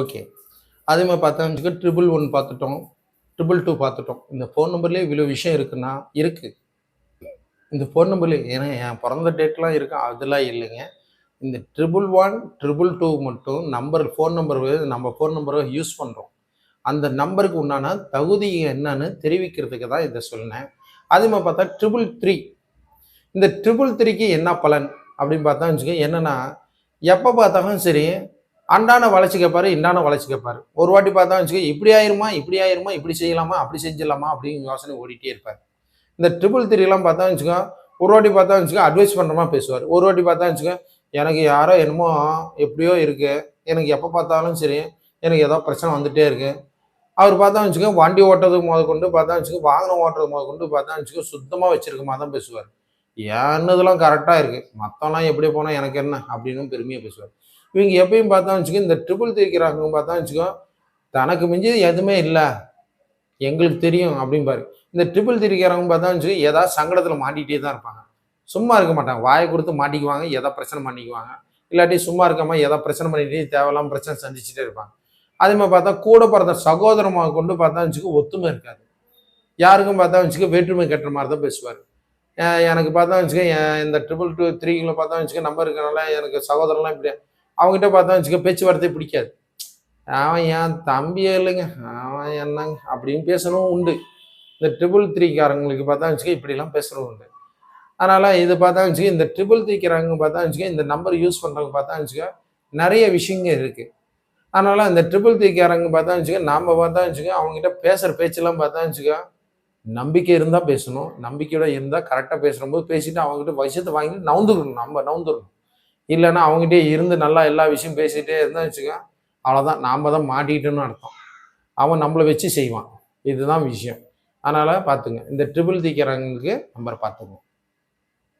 Okay. அதே மாதிரி பார்த்தா வச்சுக்க ட்ரிபிள் ஒன் பார்த்துட்டோம். ட்ரிபிள் டூ பார்த்துட்டோம். இந்த ஃபோன் நம்பர்லேயே இவ்வளோ விஷயம் இருக்குன்னா இருக்குது இந்த ஃபோன் நம்பர்லேயே ஏன்னா என் பிறந்த டேட்லாம் இருக்கு அதெல்லாம் இல்லைங்க. இந்த ட்ரிபிள் ஒன் ட்ரிபிள் டூ மட்டும் நம்பர் ஃபோன் நம்பர் நம்ம ஃபோன் நம்பரை யூஸ் பண்ணுறோம் அந்த நம்பருக்கு உண்டான தகுதி என்னன்னு தெரிவிக்கிறதுக்கு தான் இதை சொன்னேன் அதே மாதிரி பார்த்தா ட்ரிபிள் த்ரீ இந்த ட்ரிபிள் த்ரீக்கு என்ன பலன்? அப்படின்னு பார்த்தா வச்சுக்க என்னென்னா எப்போ பார்த்தாலும் சரி அண்டான வளைச்சி கேட்பாரு இண்டான வளைச்சி கேட்பாரு ஒரு வாட்டி பார்த்தா வச்சுக்க இப்படி ஆயிருமா இப்படி ஆயிருமா இப்படி செய்யலாமா அப்படி செஞ்சிடலாமா அப்படின்னு யோசனை ஓடிட்டே இருப்பார். இந்த ட்ரிபிள் த்ரீலாம் பார்த்தா வச்சுக்க ஒரு வாட்டி பார்த்தா வச்சுக்க அட்வைஸ் பண்ணுறமா பேசுவார். ஒரு வாட்டி பார்த்தா வச்சுக்க எனக்கு யாரோ என்னமோ எப்படியோ இருக்குது எனக்கு எப்போ பார்த்தாலும் சரி எனக்கு ஏதோ பிரச்சனை வந்துகிட்டே இருக்குது அவர் பார்த்தா வச்சுக்க வண்டி ஓட்டுறது முத கொண்டு பார்த்தா வச்சுக்க வாகனம் ஓட்டுறது முத கொண்டு பார்த்தா வச்சுக்க சுத்தமாக வச்சிருக்கமா தான் பேசுவார். என்னதெல்லாம் கரெக்டாக இருக்குது மற்றலாம் எப்படி போனால் எனக்கு என்ன அப்படின்னு பெருமையாக பேசுவார். இவங்க எப்பயும் பார்த்தா வச்சுக்கோ இந்த ட்ரிபிள் தீர்க்கிறாங்க பார்த்தா வச்சுக்கோ தனக்கு மிஞ்சி எதுவுமே இல்லை. எங்களுக்கு தெரியும் அப்படிம்பாரு இந்த ட்ரிபிள் திரிக்கிறவங்க பார்த்தா வச்சுக்கோ ஏதாவது சங்கடத்தில் மாட்டிகிட்டே தான் இருப்பாங்க. சும்மா இருக்க மாட்டாங்க. வாயை கொடுத்து மாட்டிக்குவாங்க எதை பிரச்சனை பண்ணிக்குவாங்க. இல்லாட்டி சும்மா இருக்காமல் எதை பிரச்சனை பண்ணிட்டு தேவையில்லாம பிரச்சனை சந்திச்சுட்டே இருப்பாங்க. அதே மாதிரி பார்த்தா கூட பிறந்த சகோதரமாக கொண்டு பார்த்தா வச்சுக்கோ ஒத்துமை இருக்காது. யாருக்கும் பார்த்தா வச்சுக்கோ வேற்றுமை கட்டுற மாதிரி தான் பேசுவார். எனக்கு பார்த்தா வச்சுக்கோ இந்த ட்ரிபிள் டூ த்ரீக்குள்ளே பார்த்தா வச்சுக்கோ நம்பர் இருக்கிறனால எனக்கு சகோதரம்லாம் இப்படி அவங்ககிட்ட பார்த்தா வச்சுக்க பேச்சுவார்த்தை பிடிக்காது. அவன் என் தம்பியே இல்லைங்க. அவன் என்னங்க? அப்படின்னு பேசணும் உண்டு. இந்த ட்ரிபிள் த்ரீக்காரங்களுக்கு பார்த்தா வச்சுக்க இப்படிலாம் பேசுகிறது உண்டு. அதனால் இது பார்த்தா வச்சுக்க இந்த ட்ரிபிள் த்ரீக்கிறாங்க பார்த்தா வச்சுக்க இந்த நம்பர் யூஸ் பண்ணுறவங்க பார்த்தா வச்சுக்க நிறைய விஷயங்கள் இருக்குது அதனால் இந்த ட்ரிபிள் த்ரீக்காரங்க பார்த்தா வச்சுக்க நாம் பார்த்தா வச்சுக்க அவங்ககிட்ட பேசுகிற பேச்செல்லாம் பார்த்தா வச்சுக்க நம்பிக்கை இருந்தால் பேசணும் நம்பிக்கையோட இருந்தால் கரெக்டாக பேசுகிறம்போது பேசிட்டு அவங்ககிட்ட விஷயத்தை வாங்கிட்டு நவுந்துக்கணும் நம்ம நவுந்துடணும். இல்லைன்னா அவங்ககிட்டே இருந்து நல்லா எல்லா விஷயம் பேசிகிட்டே இருந்தால் வச்சுக்க அவ்வளோதான் நாம் தான் மாட்டிக்கிட்டோன்னு அர்த்தம். அவன் நம்மளை வச்சு செய்வான். இதுதான் விஷயம். அதனால் பார்த்துங்க. இந்த ட்ரிபிள் தீக்கிறவங்களுக்கு நம்பர் பார்த்துக்குவோம்